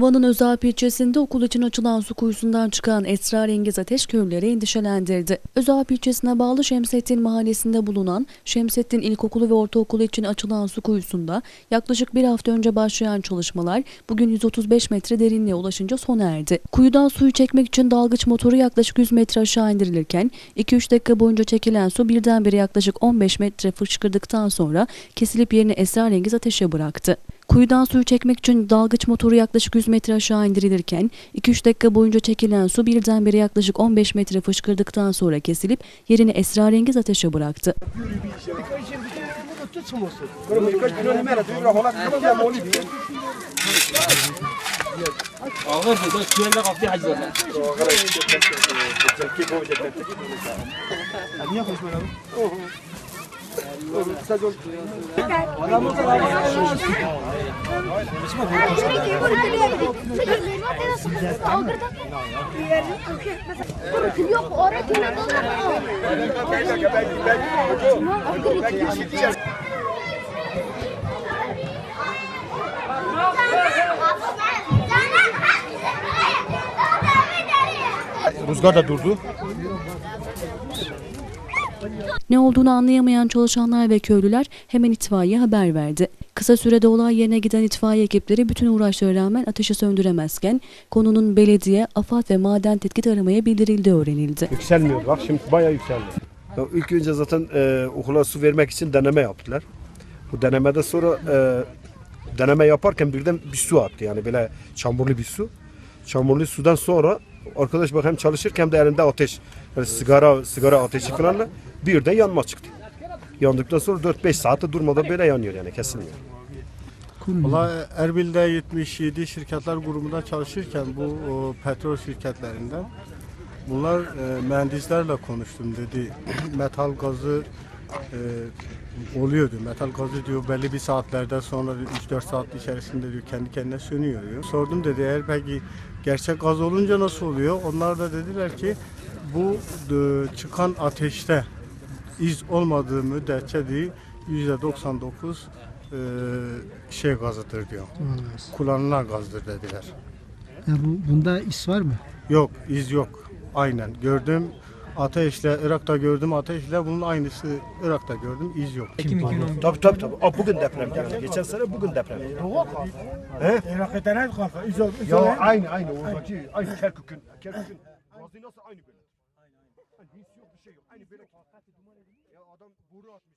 Van'ın Özalp ilçesinde okul için açılan su kuyusundan çıkan esrarengiz ateş köylüleri endişelendirdi. Özalp ilçesine bağlı Şemsettin mahallesinde bulunan Şemsettin İlkokulu ve Ortaokulu için açılan su kuyusunda yaklaşık bir hafta önce başlayan çalışmalar bugün 135 metre derinliğe ulaşınca sona erdi. Kuyudan suyu çekmek için dalgıç motoru yaklaşık 100 metre aşağı indirilirken 2-3 dakika boyunca çekilen su birdenbire yaklaşık 15 metre fışkırdıktan sonra kesilip yerini esrarengiz ateşe bıraktı. Kuyudan suyu çekmek için dalgıç motoru yaklaşık 100 metre aşağı indirilirken 2-3 dakika boyunca çekilen su birdenbire yaklaşık 15 metre fışkırdıktan sonra kesilip yerini esrarengiz ateşe bıraktı. Rüzgar da durdu. Ne olduğunu anlayamayan çalışanlar ve köylüler hemen itfaiye haber verdi. Kısa sürede olay yerine giden itfaiye ekipleri bütün uğraşlara rağmen ateşi söndüremezken konunun belediye, AFAD ve maden tetkik aramaya bildirildiği öğrenildi. Yükselmiyor bak şimdi bayağı yükseldi. Ya ilk önce zaten e, okula su vermek için deneme yaptılar. Bu denemede sonra e, deneme yaparken birden bir su attı yani böyle çamurlu bir su. Çamurlu sudan sonra arkadaş bak hem çalışırken hem de elinde ateş. Yani sigara sigara ateşi falanla birden yanma çıktı. Yandıktan sonra 4-5 saate durmadan böyle yanıyor yani kesilmiyor. Valla Erbil'de 77 şirketler grubunda çalışırken bu o, petrol şirketlerinden bunlar e, mühendislerle konuştum dedi. Metal gazı e, oluyordu. Metal gazı diyor belli bir saatlerde sonra 3-4 saat içerisinde diyor kendi kendine sönüyor diyor. Sordum dedi eğer peki gerçek gaz olunca nasıl oluyor? Onlar da dediler ki bu e, çıkan ateşte iz olmadığı müddetçe diyor %99 e, şey gazıdır diyor. Kullanılan gazdır dediler. Ya bu, bunda is var mı? Yok iz yok. Aynen gördüm ateşle Irak'ta gördüm ateşle bunun aynısı Irak'ta gördüm iz yok. Tabii tabii tabii. Aa, bugün deprem geldi. Geçen sene bugün deprem. Ya aynı aynı oradaki aynı Kerkük'ün Kerkük'ün nasıl aynı böyle. Aynı hiç yok bir şey yok. Aynı böyle. Ya adam boru atmış.